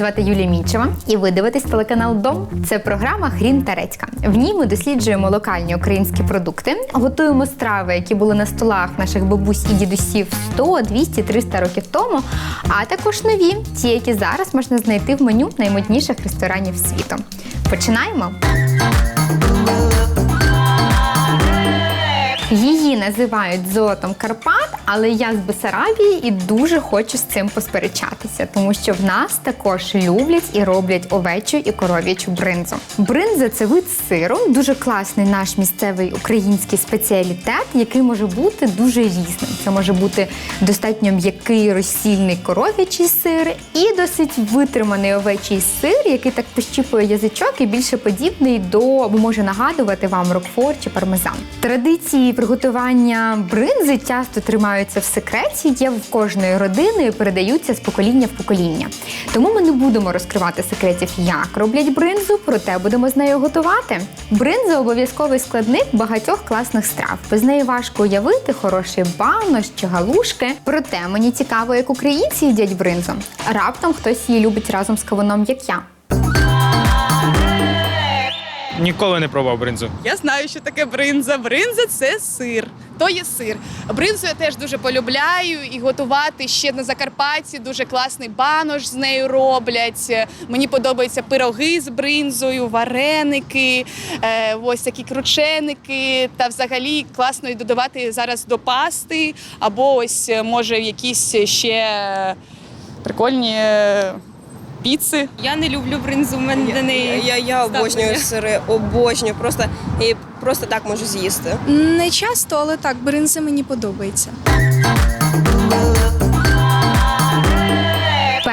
звати Юлія Мічева, і ви дивитесь телеканал Дом. Це програма Грін та Редька. В ній ми досліджуємо локальні українські продукти, готуємо страви, які були на столах наших бабусь і дідусів 100, 200, 300 років тому, а також нові, ті, які зараз можна знайти в меню наймодніших ресторанів світу. Починаємо. Її називають золотом Карпат, але я з Бесарабії і дуже хочу з цим посперечатися, тому що в нас також люблять і роблять овечу і коров'ячу бринзу. Бринза це вид сиру, дуже класний наш місцевий український спеціалітет, який може бути дуже різним. Це може бути достатньо м'який розсільний коров'ячий сир і досить витриманий овечий сир, який так пощіпує язичок і більше подібний до або може нагадувати вам рокфор чи пармезан. Традиції приготування бринзи часто тримаються в секреті, є в кожної родини і передаються з покоління в покоління. Тому ми не будемо розкривати секретів, як роблять бринзу, проте будемо з нею готувати. Бринза обов'язковий складник багатьох класних страв. Без неї важко уявити хороший банош чи галушки. Проте мені цікаво, як українці їдять бринзу. Раптом хтось її любить разом з кавуном, як я. Ніколи не пробував бринзу. Я знаю, що таке бринза. Бринза це сир. То є сир. Бринзу я теж дуже полюбляю і готувати ще на Закарпатті. Дуже класний банош з нею роблять. Мені подобаються пироги з бринзою, вареники, е, ось такі крученики. Та взагалі класно і додавати зараз до пасти, або ось може якісь ще прикольні е, піци. Я не люблю бринзу, в мене до неї. Я, я обожнюю сири, обожнюю. Просто і просто так можу з'їсти. Не часто, але так, бринза мені подобається.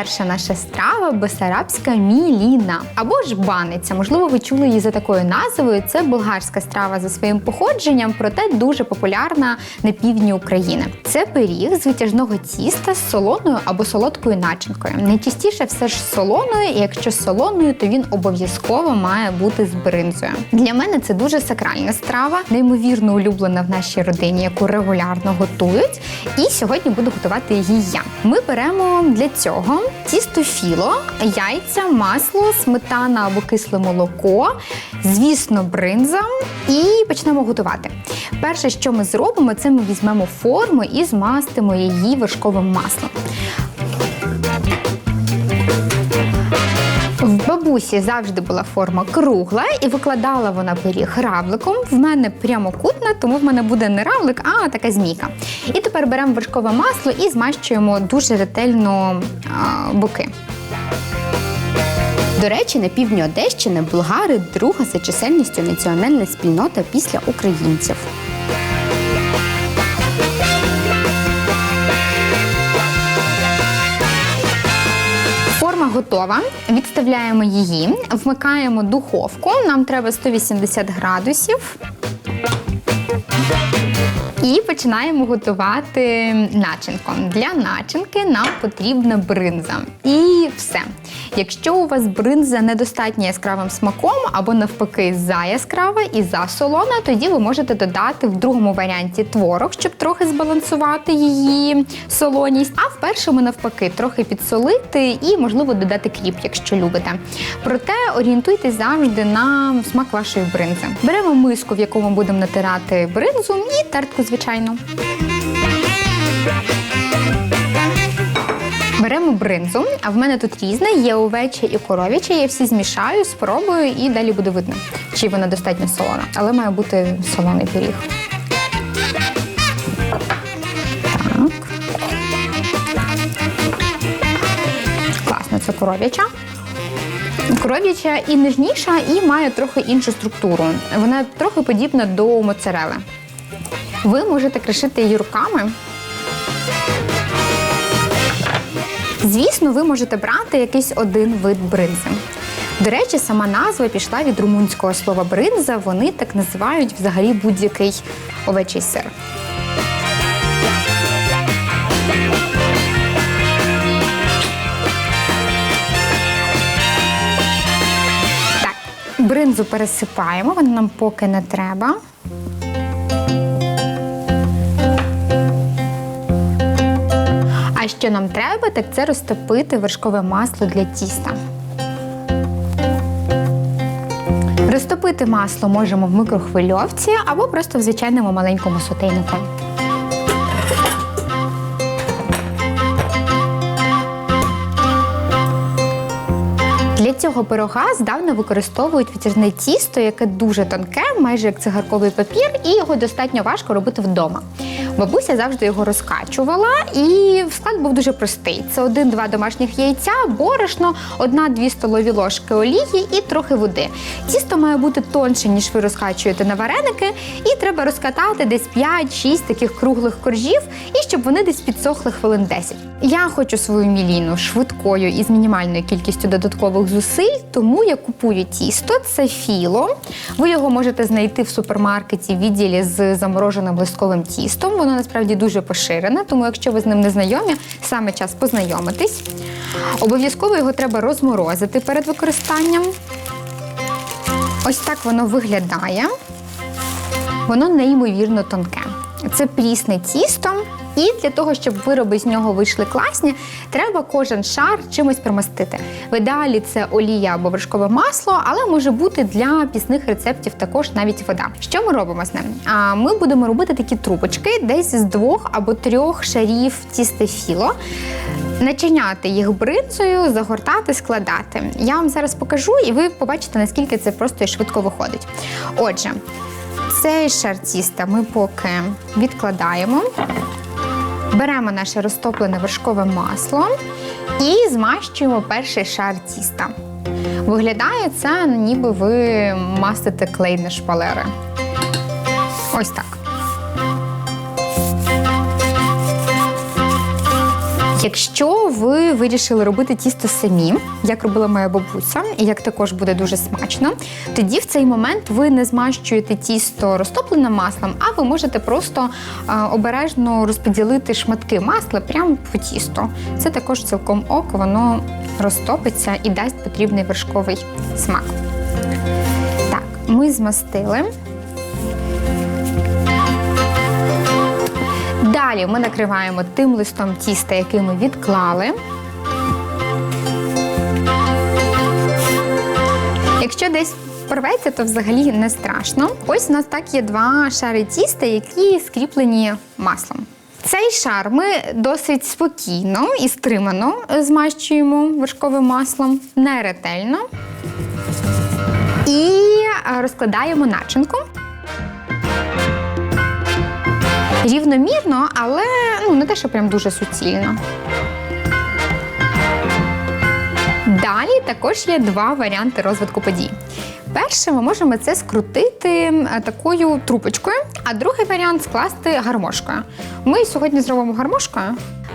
Перша наша страва бесарабська міліна або ж баниця. Можливо, ви чули її за такою назвою. Це болгарська страва за своїм походженням, проте дуже популярна на півдні України. Це пиріг з витяжного тіста з солоною або солодкою начинкою. Найчастіше все ж солоною, і якщо солоною, то він обов'язково має бути з бринзою. Для мене це дуже сакральна страва, неймовірно улюблена в нашій родині, яку регулярно готують. І сьогодні буду готувати її я. Ми беремо для цього тісто філо, яйця, масло, сметана або кисле молоко, звісно, бринза, і почнемо готувати. Перше, що ми зробимо, це ми візьмемо форму і змастимо її вершковим маслом. Бабусі завжди була форма кругла і викладала вона пиріг равликом. В мене прямокутна, тому в мене буде не равлик, а така змійка. І тепер беремо вершкове масло і змащуємо дуже ретельно а, боки. До речі, на півдні Одещини болгари друга за чисельністю національна спільнота після українців. Форма готова. Відставляємо її, вмикаємо духовку. Нам треба 180 градусів. І починаємо готувати начинку. Для начинки нам потрібна бринза. І все. Якщо у вас бринза недостатньо яскравим смаком, або навпаки за яскрава і за солона, тоді ви можете додати в другому варіанті творог, щоб трохи збалансувати її солоність. А в першому навпаки трохи підсолити і, можливо, додати кріп, якщо любите. Проте орієнтуйтесь завжди на смак вашої бринзи. Беремо миску, в якому будемо натирати бринзу, і тертку, звичайно. Беремо бринзу, а в мене тут різне, є овеча і коров'яча. Я всі змішаю, спробую і далі буде видно, чи вона достатньо солона. Але має бути солоний пиріг. Так. Класно, це коров'яча. Коров'яча і ніжніша, і має трохи іншу структуру. Вона трохи подібна до моцарели. Ви можете кришити її руками. Звісно, ви можете брати якийсь один вид бринзи. До речі, сама назва пішла від румунського слова бринза. Вони так називають взагалі будь-який овечий сир. Так, бринзу пересипаємо, вона нам поки не треба. Що нам треба, так це розтопити вершкове масло для тіста. Розтопити масло можемо в микрохвильовці або просто в звичайному маленькому сотейнику. Для цього пирога здавна використовують витяжне тісто, яке дуже тонке, майже як цигарковий папір, і його достатньо важко робити вдома. Бабуся завжди його розкачувала, і склад був дуже простий: це один-два домашніх яйця, борошно, одна-дві столові ложки олії і трохи води. Тісто має бути тонше, ніж ви розкачуєте на вареники, і треба розкатати десь 5-6 таких круглих коржів, і щоб вони десь підсохли хвилин 10. Я хочу свою міліну швидкою і з мінімальною кількістю додаткових зусиль, тому я купую тісто. Це філо. Ви його можете знайти в супермаркеті в відділі з замороженим листковим тістом. Воно насправді дуже поширене, тому якщо ви з ним не знайомі, саме час познайомитись. Обов'язково його треба розморозити перед використанням. Ось так воно виглядає. Воно неймовірно тонке. Це прісне тісто. І для того, щоб вироби з нього вийшли класні, треба кожен шар чимось примастити. В ідеалі це олія або вершкове масло, але може бути для пісних рецептів також навіть вода. Що ми робимо з ним? А ми будемо робити такі трубочки десь з двох або трьох шарів тіста філо. Начиняти їх бринзою, загортати, складати. Я вам зараз покажу, і ви побачите, наскільки це просто і швидко виходить. Отже, цей шар тіста ми поки відкладаємо. Беремо наше розтоплене вершкове масло і змащуємо перший шар тіста. Виглядає це, ніби ви мастите клей на шпалери. Ось так. Якщо ви вирішили робити тісто самі, як робила моя бабуся, і як також буде дуже смачно, тоді в цей момент ви не змащуєте тісто розтопленим маслом, а ви можете просто а, обережно розподілити шматки масла прямо по тісту. Це також цілком ок, воно розтопиться і дасть потрібний вершковий смак. Так, ми змастили. Далі ми накриваємо тим листом тіста, який ми відклали. Якщо десь порветься, то взагалі не страшно. Ось у нас так є два шари тіста, які скріплені маслом. Цей шар ми досить спокійно і стримано змащуємо вершковим маслом, не ретельно. І розкладаємо начинку. Рівномірно, але ну, не те, що прям дуже суцільно. Далі також є два варіанти розвитку подій. Перше, ми можемо це скрутити такою трубочкою, а другий варіант скласти гармошкою. Ми сьогодні зробимо гармошкою.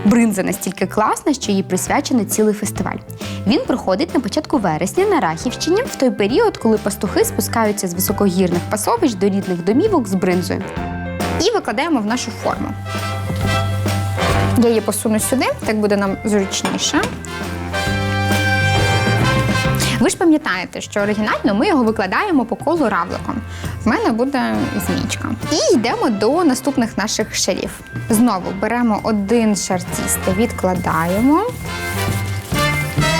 Бринза настільки класна, що їй присвячено цілий фестиваль. Він проходить на початку вересня на Рахівщині, в той період, коли пастухи спускаються з високогірних пасовищ до рідних домівок з бринзою. І викладаємо в нашу форму. Я її посуну сюди, так буде нам зручніше. Ви ж пам'ятаєте, що оригінально ми його викладаємо по колу равликом. В мене буде змійка. І йдемо до наступних наших шарів. Знову беремо один шар тіста, відкладаємо.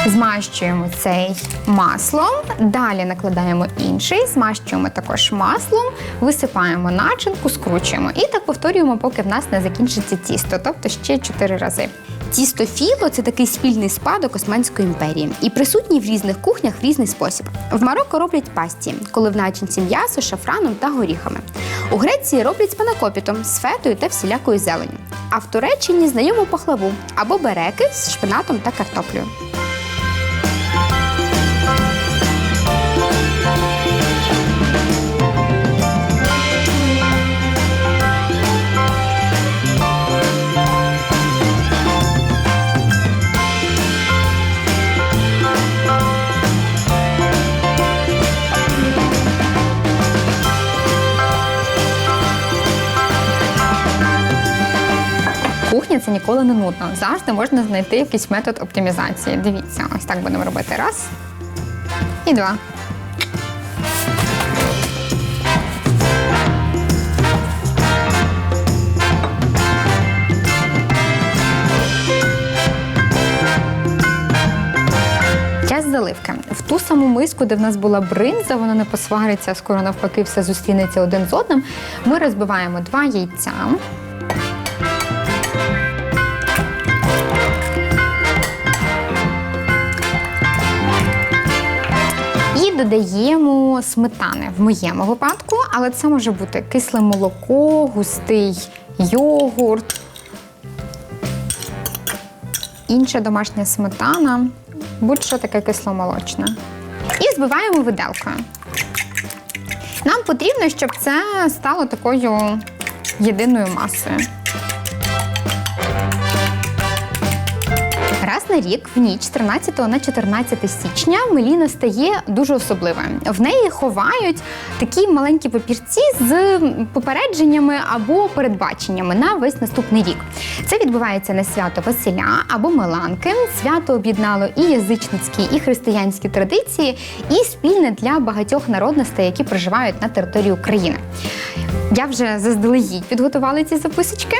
Змащуємо цей маслом, далі накладаємо інший, змащуємо також маслом, висипаємо начинку, скручуємо. І так повторюємо, поки в нас не закінчиться тісто, тобто ще 4 рази. Тісто філо це такий спільний спадок Османської імперії і присутній в різних кухнях в різний спосіб. В Марокко роблять пасті, коли в начинці м'ясо, шафраном та горіхами. У Греції роблять з панакопітом, з фетою та всілякою зеленю. А в Туреччині знайому пахлаву або береки з шпинатом та картоплею. це ніколи не нудно. Завжди можна знайти якийсь метод оптимізації. Дивіться, ось так будемо робити. Раз і два. Заливки в ту саму миску, де в нас була бринза, вона не посвариться, скоро навпаки, все зустрінеться один з одним. Ми розбиваємо два яйця. Додаємо сметани в моєму випадку, але це може бути кисле молоко, густий йогурт, інша домашня сметана, будь-що таке кисломолочне. І збиваємо виделкою. Нам потрібно, щоб це стало такою єдиною масою. На рік, в ніч з 13 на 14 січня, Меліна стає дуже особливою. В неї ховають такі маленькі папірці з попередженнями або передбаченнями на весь наступний рік. Це відбувається на свято Василя або Меланки. Свято об'єднало і язичницькі, і християнські традиції, і спільне для багатьох народностей, які проживають на території України. Я вже заздалегідь підготувала ці записочки.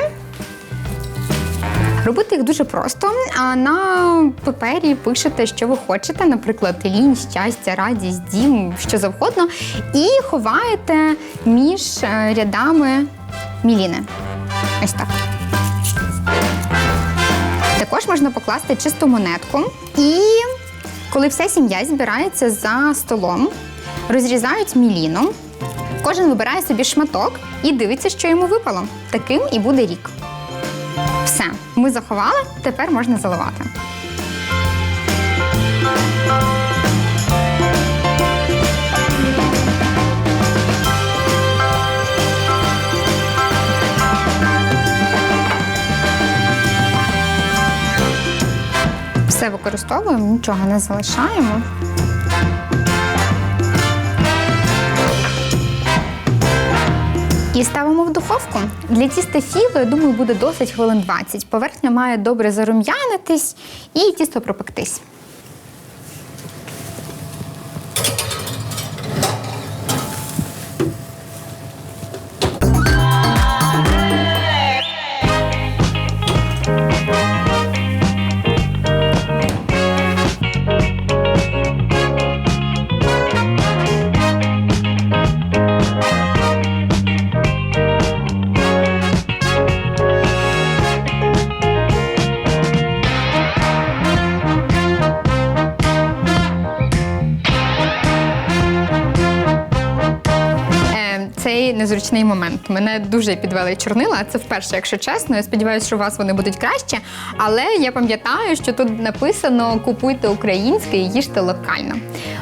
Робити їх дуже просто. На папері пишете, що ви хочете, наприклад, лінь, щастя, радість, дім, що завгодно, і ховаєте між е, рядами міліни. Ось так. Також можна покласти чисту монетку. І коли вся сім'я збирається за столом, розрізають міліну. Кожен вибирає собі шматок і дивиться, що йому випало. Таким і буде рік. Ми заховали, тепер можна заливати. Все використовуємо, нічого не залишаємо. І ставимо в духовку. Для тіста філо, я думаю, буде досить хвилин 20. Поверхня має добре зарум'янитись і тісто пропектись. Цей момент. Мене дуже підвели чорнила. Це вперше, якщо чесно. Я сподіваюся, що у вас вони будуть краще. Але я пам'ятаю, що тут написано купуйте українське і їжте локально.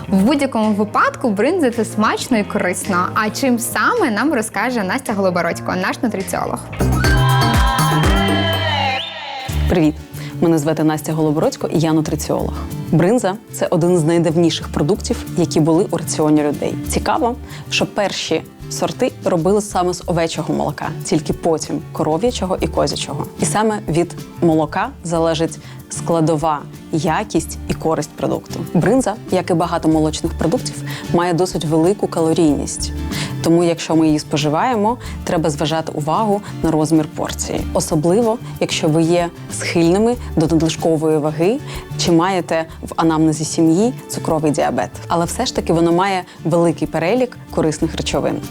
В будь-якому випадку бринза це смачно і корисно. А чим саме нам розкаже Настя Голобородько, наш нутриціолог. Привіт! Мене звати Настя Голобородько і я нутриціолог. Бринза це один з найдавніших продуктів, які були у раціоні людей. Цікаво, що перші сорти робили саме з овечого молока, тільки потім коров'ячого і козячого. І саме від молока залежить складова якість і користь продукту. Бринза, як і багато молочних продуктів, має досить велику калорійність. Тому, якщо ми її споживаємо, треба зважати увагу на розмір порції, особливо якщо ви є схильними до надлишкової ваги чи маєте в анамнезі сім'ї цукровий діабет. Але все ж таки воно має великий перелік корисних речовин.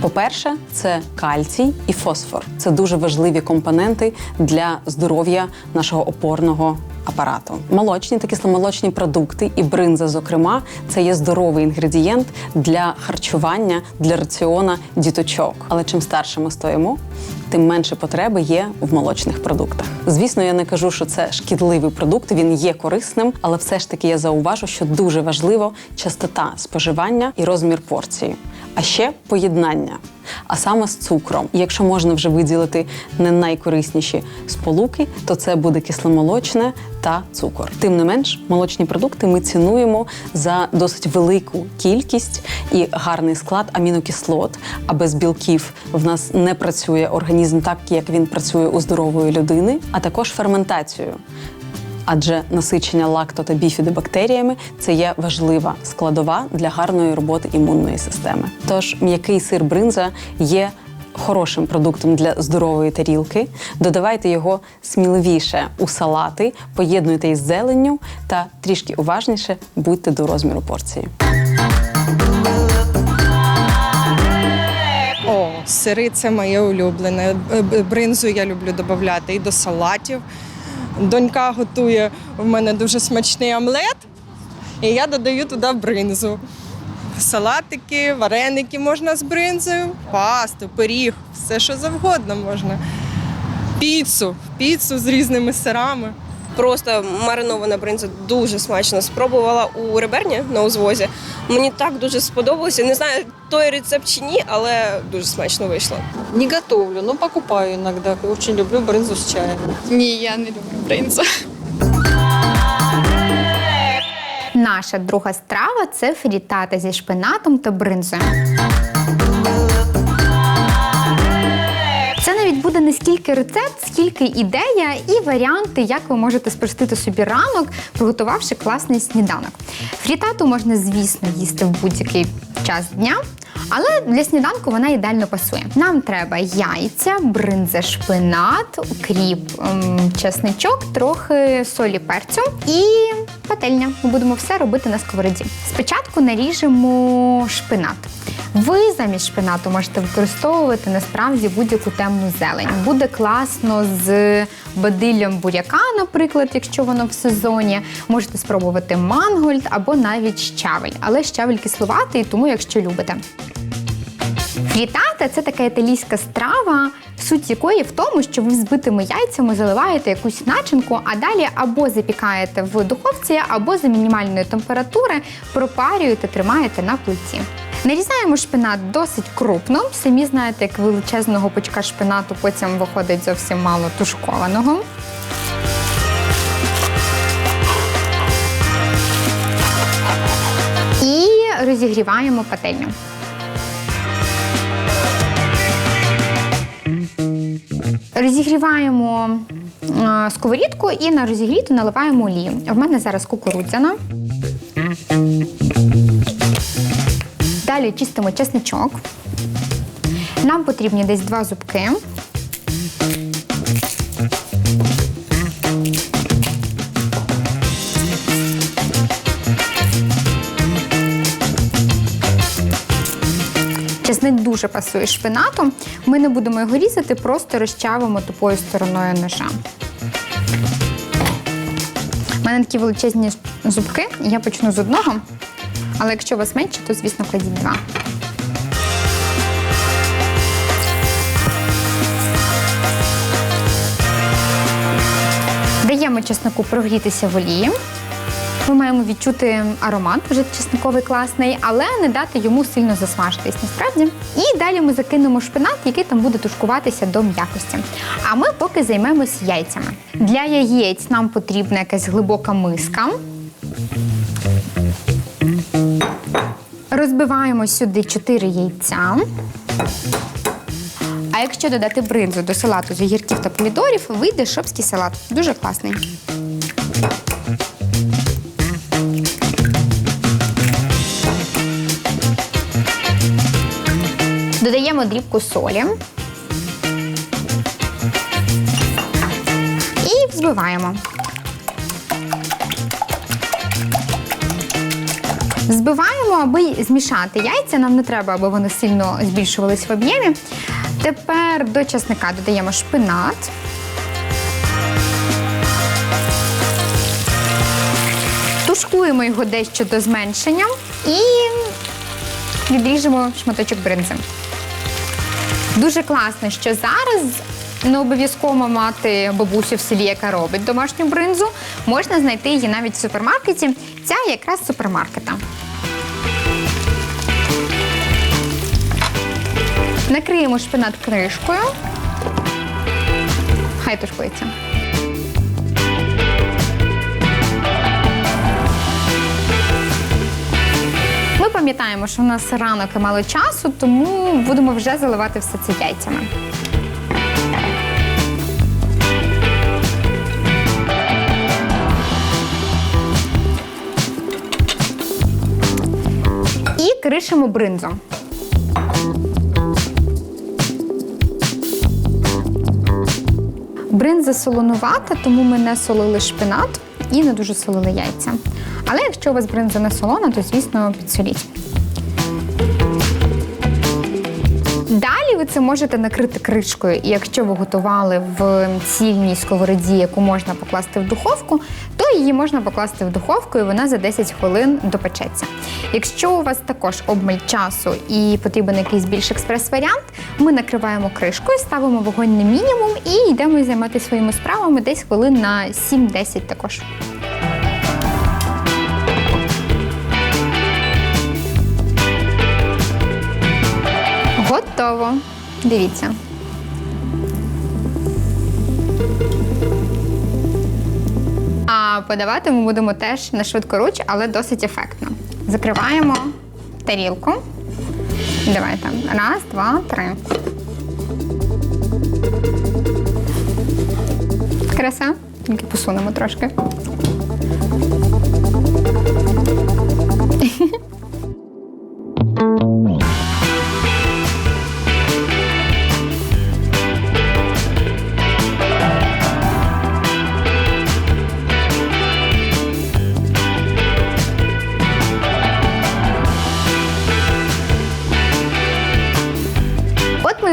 По-перше, це кальцій і фосфор. Це дуже важливі компоненти для здоров'я нашого опорного апарату. Молочні та кисломолочні продукти і бринза, зокрема, це є здоровий інгредієнт для харчування для раціона діточок. Але чим старше ми стоїмо, тим менше потреби є в молочних продуктах. Звісно, я не кажу, що це шкідливий продукт, він є корисним, але все ж таки я зауважу, що дуже важливо частота споживання і розмір порції, а ще поєднання. А саме з цукром. Якщо можна вже виділити не найкорисніші сполуки, то це буде кисломолочне та цукор. Тим не менш, молочні продукти ми цінуємо за досить велику кількість і гарний склад амінокислот. А без білків в нас не працює організм так, як він працює у здорової людини, а також ферментацію. Адже насичення лакто та біфідобактеріями це є важлива складова для гарної роботи імунної системи. Тож м'який сир бринза є хорошим продуктом для здорової тарілки. Додавайте його сміливіше у салати, поєднуйте із зеленню та трішки уважніше будьте до розміру порції. О, сири це моє улюблене. Бринзу я люблю додати і до салатів. Донька готує в мене дуже смачний омлет, і я додаю туди бринзу. Салатики, вареники можна з бринзою, пасту, пиріг, все що завгодно можна. Піцу, піцу з різними сирами. Просто маринована бринза дуже смачно. Спробувала у реберні на узвозі. Мені так дуже сподобалося. Не знаю, той рецепт чи ні, але дуже смачно вийшло. Не готовлю, але покупаю іноді. Очень люблю бринзу з чаєм. Ні, я не люблю бринзу. Наша друга страва це фрітата зі шпинатом та бринзою. Це навіть буде не скільки рецепт, скільки ідея і варіанти, як ви можете спростити собі ранок, приготувавши класний сніданок. Фрітату можна, звісно, їсти в будь-який час дня. Але для сніданку вона ідеально пасує. Нам треба яйця, бринза, шпинат, укріп, ем, чесничок, трохи солі перцю і пательня. Ми будемо все робити на сковороді. Спочатку наріжемо шпинат. Ви замість шпинату можете використовувати насправді будь-яку темну зелень. Буде класно з бадиллям буряка, наприклад, якщо воно в сезоні. Можете спробувати мангольд або навіть щавель, але щавель кисловатий, тому якщо любите. Фрітата це така італійська страва, суть якої в тому, що ви збитими яйцями заливаєте якусь начинку, а далі або запікаєте в духовці, або за мінімальної температури пропарюєте, тримаєте на плиті. Нарізаємо шпинат досить крупно. Самі знаєте, як величезного пучка шпинату потім виходить зовсім мало тушкованого. І розігріваємо пательню. Розігріваємо сковорідку і на розігріту наливаємо олію. В мене зараз кукурудзяна. Далі чистимо чесничок. Нам потрібні десь два зубки. Чесник дуже пасує шпинату. Ми не будемо його різати, просто розчавимо тупою стороною ножа. У мене такі величезні зубки, я почну з одного. Але якщо у вас менше, то звісно кладіть. Даємо чеснику прогрітися в олії. Ми маємо відчути аромат вже чесниковий класний, але не дати йому сильно засмажитись насправді. І далі ми закинемо шпинат, який там буде тушкуватися до м'якості. А ми поки займемось яйцями. Для яєць нам потрібна якась глибока миска. Розбиваємо сюди 4 яйця. А якщо додати бринзу до салату з огірків та помідорів, вийде шопський салат. Дуже класний. Додаємо дрібку солі. І взбиваємо. Збиваємо, аби змішати яйця. Нам не треба, аби вони сильно збільшувались в об'ємі. Тепер до чесника додаємо шпинат. Тушкуємо його дещо до зменшення і відріжемо шматочок бринзи. Дуже класно, що зараз не обов'язково мати бабусю в селі, яка робить домашню бринзу. Можна знайти її навіть в супермаркеті. Ця якраз супермаркета. Накриємо шпинат кришкою. Хай тушкується. Ми пам'ятаємо, що у нас ранок і мало часу, тому будемо вже заливати все це яйцями. Кришимо бринзом. Бринза солонувата, тому ми не солили шпинат і не дуже солили яйця. Але якщо у вас бринза не солона, то, звісно, підсоліть. Далі ви це можете накрити кришкою, і якщо ви готували в цільній сковороді, яку можна покласти в духовку, її можна покласти в духовку, і вона за 10 хвилин допечеться. Якщо у вас також обмаль часу і потрібен якийсь більш експрес-варіант, ми накриваємо кришкою, ставимо вогонь на мінімум і йдемо займатися своїми справами десь хвилин на 7-10 також. Готово. Дивіться. А подавати ми будемо теж на швидкоруч, але досить ефектно. Закриваємо тарілку. Давайте. Раз, два, три. Краса. Тільки посунемо трошки.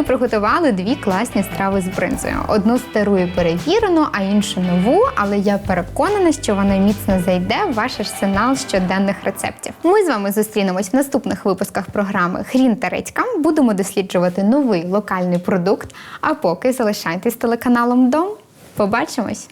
Приготували дві класні страви з бринзою. Одну стару і перевірену, а іншу нову, але я переконана, що вона міцно зайде в ваш арсенал щоденних рецептів. Ми з вами зустрінемось в наступних випусках програми Хрін та редька. Будемо досліджувати новий локальний продукт. А поки залишайтесь телеканалом Дом. Побачимось!